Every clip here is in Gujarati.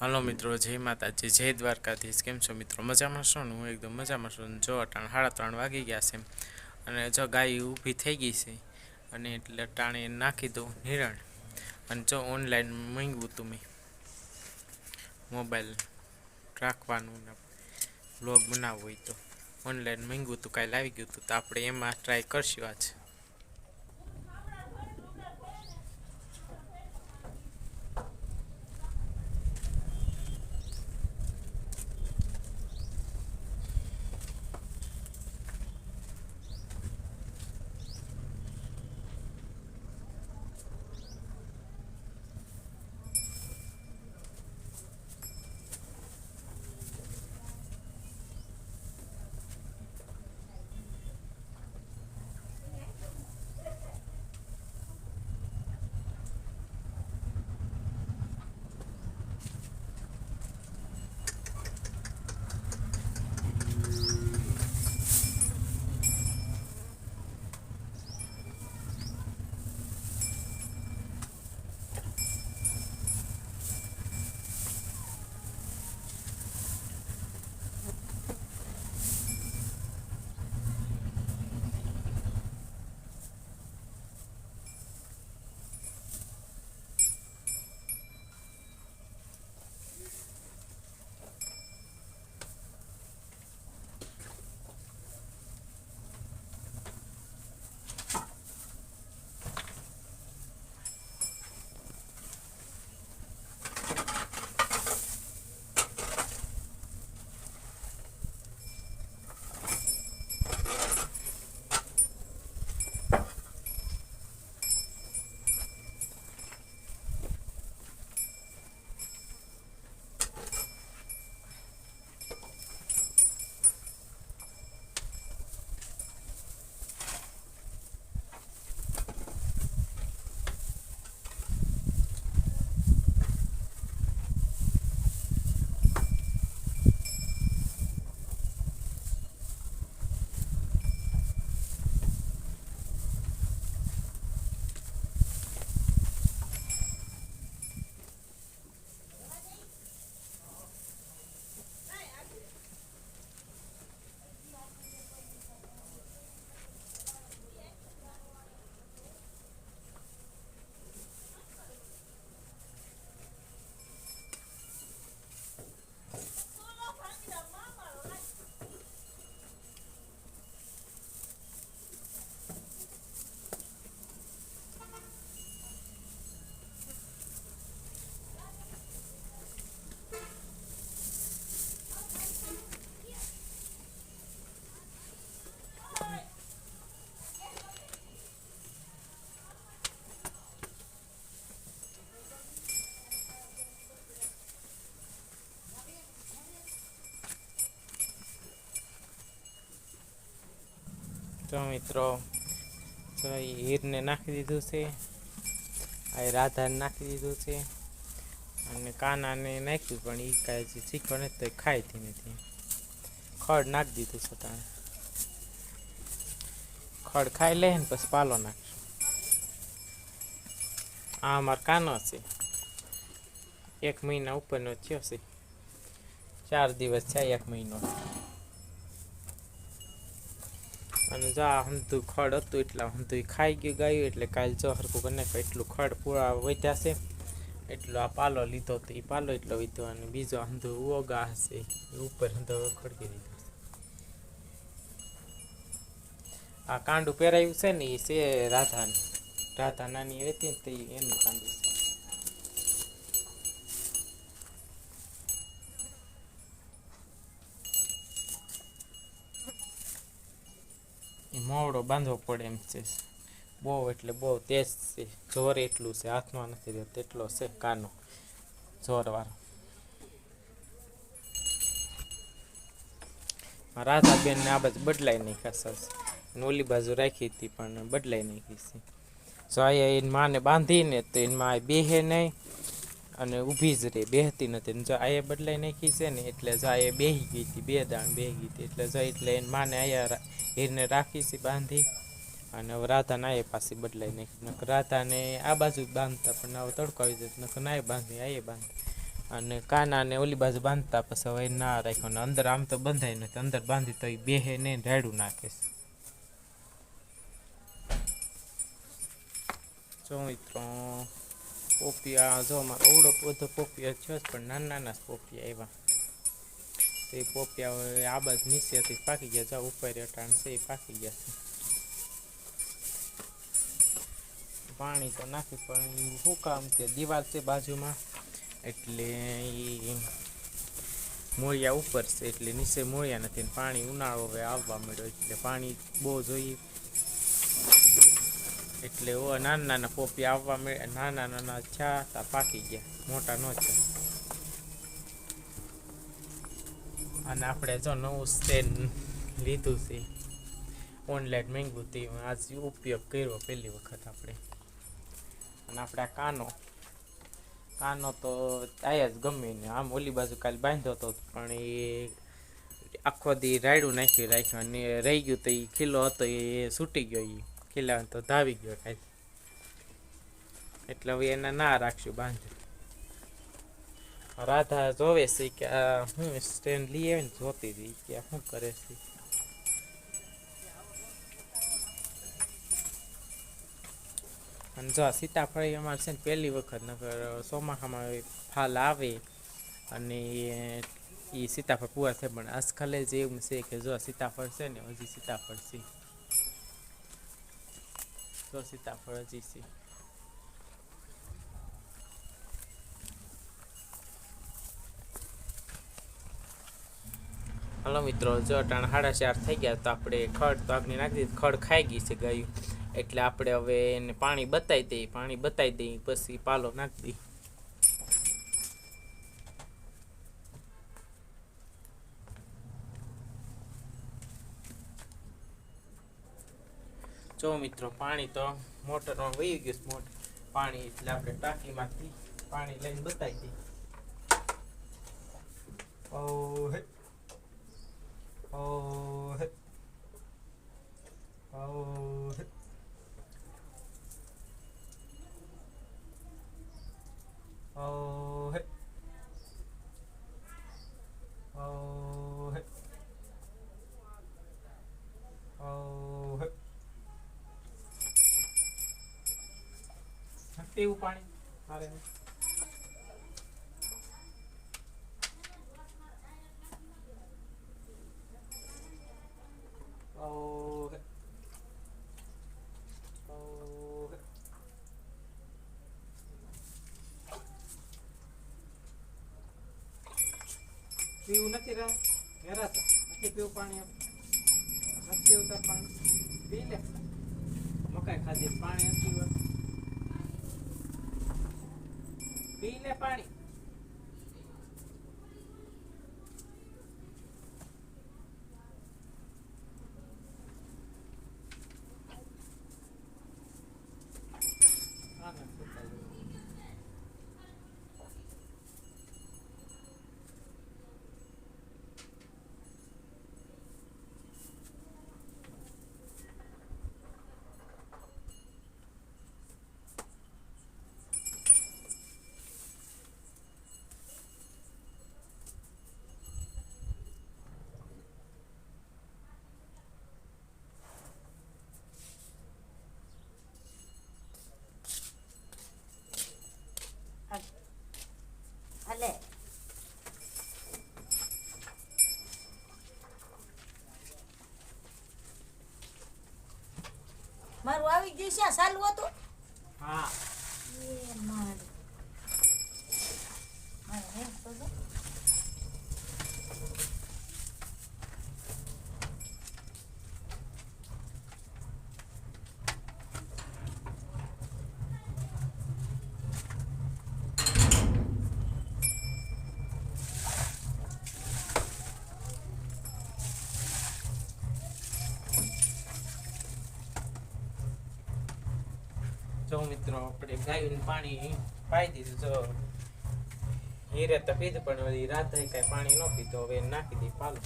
હાલો મિત્રો, જય માતાજી, જય દ્વારકાધીશ. કેમ છો મિત્રો? મજામાં છો ને? હું એકદમ મજામાં છું. જો, અટાણ સાડા ત્રણ વાગી ગયા છે. અને જો ગાય ઊભી થઈ ગઈ છે, અને એટલે ટાણે નાખી દઉં નિરણ અને જો ઓનલાઈન મંગવું તું મેં. મોબાઈલ રાખવાનું બ્લોગ બનાવવો હોય તો. ઓનલાઈન મંગવું તું કાંઈ લાવી ગયું હતું તો આપણે એમાં ટ્રાય કરશું આજ. તો મિત્રો, તો હીરને નાખી દીધું છે. આ રાધાને નાખી દીધું છે. અને કાનાને નાખ્યું, પણ એ કાંઈ શીખવા નથી તો ખાઈતી ધીમે ખડ નાખી દીધું છે તાણે. ખડ ખાઈ લે ને પછી પાલો નાખશું. આ અમારો કાનો છે. એક મહિના ઉપરનો થયો છે. ચાર દિવસ છે એક મહિનો. અને જો આ હમતું ખડ હતું એટલે હમતું ખાઈ ગયું, ગાયું એટલે કાલ જો હરખું કરી નાખ્યું એટલું ખડ પૂરા વધ્યા છે. એટલો આ પાલો લીધો હતો એ પાલો એટલો વીધો અને બીજો હંધો ઓગા હશે. એ ઉપર હંધો ખડકી દીધો આ કાંડું પહેરાયું છે ને એ છે રાધાને. રાધા નાની હતી ને તે એનું કાંડું છે. મોવડો બાંધવો પડે એમ છે. બહુ એટલે બહુ તેજ છે. જોર એટલું છે. હાથમાં નથી રહેતો તેટલો છે કાનો. જોરવાળો રાધાબેનને આ બાજુ બદલાઈ નહીં ખાસ ઓલી બાજુ રાખી હતી, પણ બદલાઈ નાખી છે. જો અહીંયા એની માને બાંધીને તો એની માં બેહે નહીં અને ઊભી જ રહે બેહતી નથી. જો આયે બદલાઈ નાખી છે ને, એટલે જો આયા બેહી ગઈ હતી. બે દાણ બેહી ગઈ હતી. એટલે જો એટલે એની માને આયા હીરને રાખી છે બાંધી અને હવે રાધાને પાસે પાછી બદલાઈ નાખી. નકર રાધાને આ બાજુ બાંધતા પણ હવે તડકો આવી જતો નકર એ બાંધી આયે બાંધી. અને કાનાને ઓલી બાજુ બાંધતા પછી હવે ના રાખ્યો ને અંદર આમ તો બંધાય નથી અંદર બાંધી તો એ બેહે ને રેડું નાખે છે. જો મિત્રો, પોપિયા, જો મારો ઓવડો બધો પોપિયા છે પણ નાના નાના પોપિયા એવા તો એ પોપિયા આ બાજુ નીચેથી પાકી ગયા જાઓ ઉપર અટાણ છે, એ પાકી ગયા છે. પાણી તો નાખી પણ શું કામ કે દિવાલ છે બાજુમાં, એટલે મોળિયા ઉપર છે, એટલે નીચે મોળિયા નથી ને પાણી ઉનાળો હવે આવવા મળ્યો, એટલે પાણી બહુ જોઈએ. એટલે નાના નાના પોપી આવવા મળે નાના નાના છા તા પાકી ગયા, મોટા ન થયા. અને આપણે જો નવું સ્ટેન્ડ લીધું છે ઓનલાઈન મેંગું તે આજ ઉપયોગ કર્યો પહેલી વખત આપણે. અને આપણે આ કાનો કાનો તો આયા જ ગમે ને. આમ ઓલી બાજુ કાલે બાંધ્યો હતો પણ એ આખો દી રાયડું નાખ્યું રાખ્યું અને રહી ગયું તો એ ખીલો હતો એ છૂટી ગયો એ ખીલા તો ધાવી ગયો કાલે. એટલે હવે એને ના રાખશું બાંધ્યું. રાધા જોવે છે કે હું સ્ટેન્ડ લઈ આવે ને જોતી હતી કે શું કરે છે. અને જો સીતાફળી અમારે છે ને પહેલી વખત નગર ચોમાસામાં ફાલ આવે અને એ સીતાફળ પૂરા થાય પણ આજકાલે જ એવું છે કે જો સીતાફળ છે ને હજી સીતાફળ છે. જો સીતાફળ હજી છે. હલો મિત્રો, જો અટાણ સાડા ચાર થઈ ગયા તો આપણે ખડ તો આગની નાખી દીધી, ખડ ખાઈ ગઈ છે ગાયું. એટલે આપણે હવે એને પાણી બતાવી દઈએ, પાણી બતાવી દઈએ, પછી પાલો નાખી દઈએ. જો મિત્રો, પાણી તો મોટરમાં વહી ગયું મોટર પાણી એટલે આપણે ટાંકીમાંથી પાણી લઈને બતાવી દઈએ. ઓ હે. પીવું પાણી. મારે પીવું નથી રહ્યા. ઘેરાતા નથી પીવું પાણી નથી પીવું પણ પાણી. પી લે. મકાઈ ખાધી. પાણી નથી હોય પી પાણી હા, ના, સુતા જેવું. હાલે આ સાલું હતું? હા એ મારું મારે હે તો જો. મિત્રો આપણે ગાયું પાણી પાઈ દીધું. જો, હીરે તો પીધું, પણ રાતે કઈ પાણી ન પીધું. હવે નાખી દઈ પાલો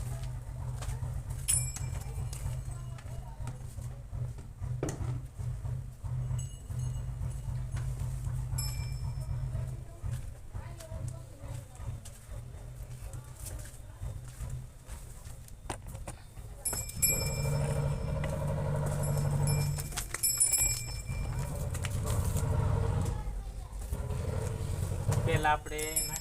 que la prenda.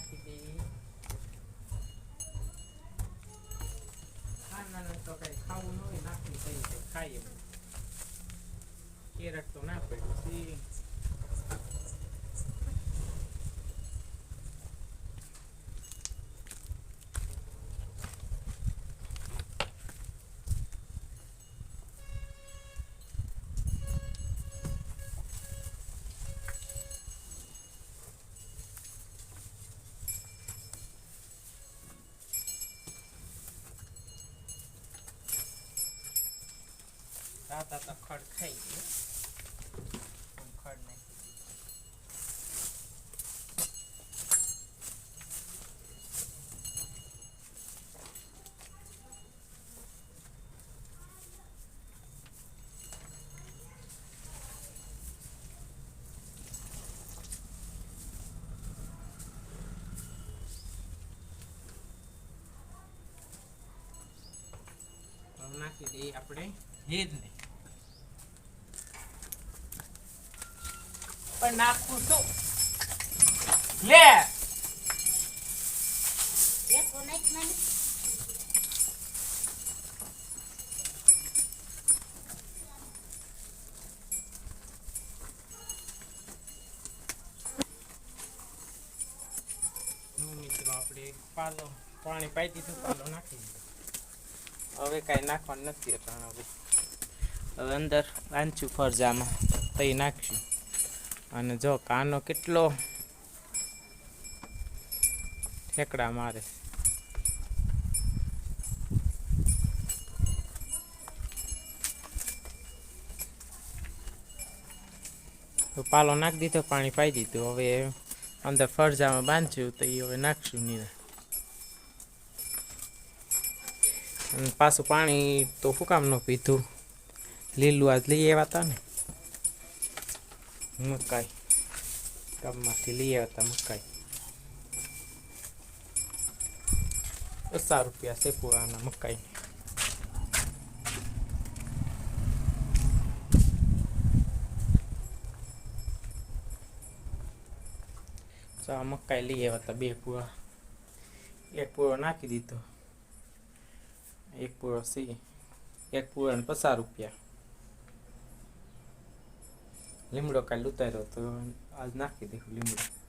તાતા તો ખડ ખાઈ ગયો ખડ નાખી નાખી દઈએ આપણે હેદને પણ નાખું છું. લે. આપણે પાલો પાણી પાઈ દીધું પાલો નાખી દીધો. હવે કાંઈ નાખવાનું નથી અટાણે હવે. અંદર વાંચ્યું ફરજામાં તઈ નાખશું. અને જો કાનો કેટલો ઠેકડા મારે. પાલો નાખી દીધો, પાણી પાઈ દીધું. હવે અંદર ફરજામાં બાંધ્યું તો એ હવે નાખશું નહીં પાછું પાણી તો શું ન પીધું. લીલું આજ લઈ આવ્યા હતા ને. મકાઈ ગામમાંથી લઈ આવ્યા હતા મકાઈ પચાસ રૂપિયા છે પુરાના મકાઈ તો આ મકાઈ લઈ આવ્યા હતા બે પૂરા એક પૂરો નાખી દીધો એક પૂરો સી એક પૂરો ને પચાસ રૂપિયા લીમડો કાલે ઉતાર્યો તો આજ નાખી દઉં લીમડો